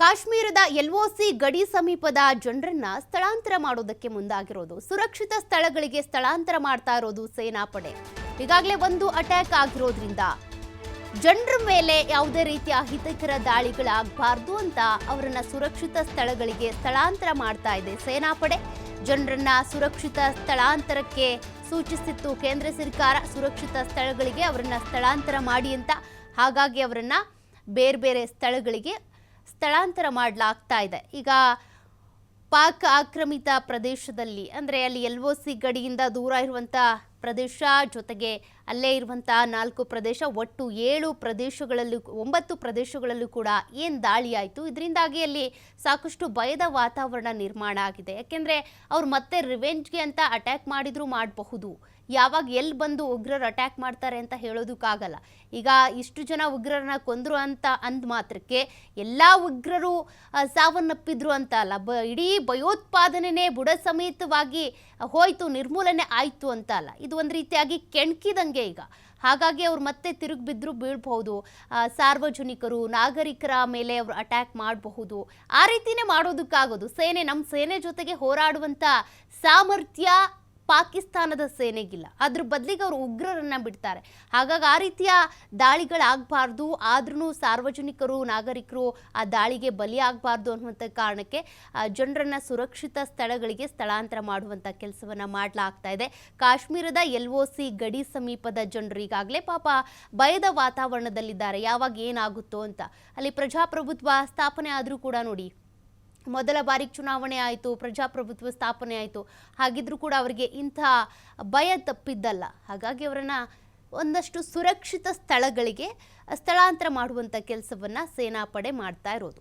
ಕಾಶ್ಮೀರದ ಎಲ್ಒಸಿ ಗಡಿ ಸಮೀಪದ ಜನರನ್ನ ಸ್ಥಳಾಂತರ ಮಾಡೋದಕ್ಕೆ ಮುಂದಾಗಿರೋದು, ಸುರಕ್ಷಿತ ಸ್ಥಳಗಳಿಗೆ ಸ್ಥಳಾಂತರ ಮಾಡ್ತಾ ಇರೋದು ಸೇನಾಪಡೆ. ಈಗಾಗಲೇ ಒಂದು ಅಟ್ಯಾಕ್ ಆಗಿರೋದ್ರಿಂದ ಜನರ ಮೇಲೆ ಯಾವುದೇ ರೀತಿಯ ಅಹಿತಕರ ದಾಳಿಗಳಾಗಬಾರ್ದು ಅಂತ ಅವರನ್ನ ಸುರಕ್ಷಿತ ಸ್ಥಳಗಳಿಗೆ ಸ್ಥಳಾಂತರ ಮಾಡ್ತಾ ಇದೆ ಸೇನಾಪಡೆ. ಜನರನ್ನ ಸುರಕ್ಷಿತ ಸ್ಥಳಾಂತರಕ್ಕೆ ಸೂಚಿಸಿತ್ತು ಕೇಂದ್ರ ಸರ್ಕಾರ, ಸುರಕ್ಷಿತ ಸ್ಥಳಗಳಿಗೆ ಅವರನ್ನ ಸ್ಥಳಾಂತರ ಮಾಡಿ ಅಂತ. ಹಾಗಾಗಿ ಅವರನ್ನ ಬೇರೆ ಬೇರೆ ಸ್ಥಳಗಳಿಗೆ ಸ್ಥಳಾಂತರ ಮಾಡಲಾಗ್ತಾ ಇದೆ. ಈಗ ಪಾಕ್ ಆಕ್ರಮಿತ ಪ್ರದೇಶದಲ್ಲಿ, ಅಂದರೆ ಅಲ್ಲಿ ಎಲ್ ಒ ಸಿ ಗಡಿಯಿಂದ ದೂರ ಇರುವಂಥ ಪ್ರದೇಶ ಜೊತೆಗೆ ಅಲ್ಲೇ ಇರುವಂತಹ ನಾಲ್ಕು ಪ್ರದೇಶ, ಒಟ್ಟು ಏಳು ಪ್ರದೇಶಗಳಲ್ಲೂ, ಒಂಬತ್ತು ಪ್ರದೇಶಗಳಲ್ಲೂ ಕೂಡ ಏನು ದಾಳಿ ಆಯಿತು ಇದರಿಂದಾಗಿ ಅಲ್ಲಿ ಸಾಕಷ್ಟು ಭಯದ ವಾತಾವರಣ ನಿರ್ಮಾಣ ಆಗಿದೆ. ಯಾಕೆಂದರೆ ಅವ್ರು ಮತ್ತೆ ರಿವೆಂಜ್ಗೆ ಅಂತ ಅಟ್ಯಾಕ್ ಮಾಡಿದರೂ ಮಾಡಬಹುದು. ಯಾವಾಗ ಎಲ್ಲಿ ಬಂದು ಉಗ್ರರು ಅಟ್ಯಾಕ್ ಮಾಡ್ತಾರೆ ಅಂತ ಹೇಳೋದಕ್ಕಾಗಲ್ಲ. ಈಗ ಇಷ್ಟು ಜನ ಉಗ್ರರನ್ನ ಕೊಂದ್ರು ಅಂತ ಅಂದ ಮಾತ್ರಕ್ಕೆ ಎಲ್ಲ ಉಗ್ರರು ಸಾವನ್ನಪ್ಪಿದ್ರು ಅಂತ ಅಲ್ಲ. ಬ, ಇಡೀ ಭಯೋತ್ಪಾದನೆನೇ ಬುಡ ಸಮೇತವಾಗಿ ಹೋಯ್ತು, ನಿರ್ಮೂಲನೆ ಆಯಿತು ಅಂತ ಅಲ್ಲ. ಇದು ಒಂದು ರೀತಿಯಾಗಿ ಕೆಣ್ಕಿದಂಗೆ ಈಗ. ಹಾಗಾಗಿ ಅವ್ರು ಮತ್ತೆ ತಿರುಗಿ ಬಿದ್ದರೂ ಬೀಳ್ಬಹುದು ಸಾರ್ವಜನಿಕರು, ನಾಗರಿಕರ ಮೇಲೆ ಅವರು ಅಟ್ಯಾಕ್ ಮಾಡಬಹುದು. ಆ ರೀತಿನೇ ಮಾಡೋದಕ್ಕಾಗೋದು. ಸೇನೆ ನಮ್ಮ ಸೇನೆ ಜೊತೆಗೆ ಹೋರಾಡುವಂಥ ಸಾಮರ್ಥ್ಯ ಪಾಕಿಸ್ತಾನದ ಸೇನೆಗಿಲ್ಲ. ಅದ್ರ ಬದಲಿಗೆ ಅವರು ಉಗ್ರರನ್ನ ಬಿಡ್ತಾರೆ. ಹಾಗಾಗಿ ಆ ರೀತಿಯ ದಾಳಿಗಳಾಗಬಾರ್ದು. ಆದ್ರೂ ಸಾರ್ವಜನಿಕರು, ನಾಗರಿಕರು ಆ ದಾಳಿಗೆ ಬಲಿಯಾಗಬಾರ್ದು ಅನ್ನುವಂಥ ಕಾರಣಕ್ಕೆ ಜನರನ್ನ ಸುರಕ್ಷಿತ ಸ್ಥಳಗಳಿಗೆ ಸ್ಥಳಾಂತರ ಮಾಡುವಂಥ ಕೆಲಸವನ್ನ ಮಾಡಲಾಗ್ತಾ ಇದೆ. ಕಾಶ್ಮೀರದ ಎಲ್ ಒ ಸಿ ಗಡಿ ಸಮೀಪದ ಜನರು ಈಗಾಗಲೇ ಪಾಪ ಭಯದ ವಾತಾವರಣದಲ್ಲಿದ್ದಾರೆ. ಯಾವಾಗ ಏನಾಗುತ್ತೋ ಅಂತ. ಅಲ್ಲಿ ಪ್ರಜಾಪ್ರಭುತ್ವ ಸ್ಥಾಪನೆ ಆದರೂ ಕೂಡ ನೋಡಿ. ಮೊದಲ ಬಾರಿ ಚುನಾವಣೆ ಆಯಿತು, ಪ್ರಜಾಪ್ರಭುತ್ವ ಸ್ಥಾಪನೆ ಆಯಿತು. ಹಾಗಿದ್ರೂ ಕೂಡ ಅವರಿಗೆ ಇಂಥ ಭಯ ತಪ್ಪಿದ್ದಲ್ಲ. ಹಾಗಾಗಿ ಅವರನ್ನು ಒಂದಷ್ಟು ಸುರಕ್ಷಿತ ಸ್ಥಳಗಳಿಗೆ ಸ್ಥಳಾಂತರ ಮಾಡುವಂಥ ಕೆಲಸವನ್ನು ಸೇನಾಪಡೆ ಮಾಡ್ತಾ ಇರೋದು.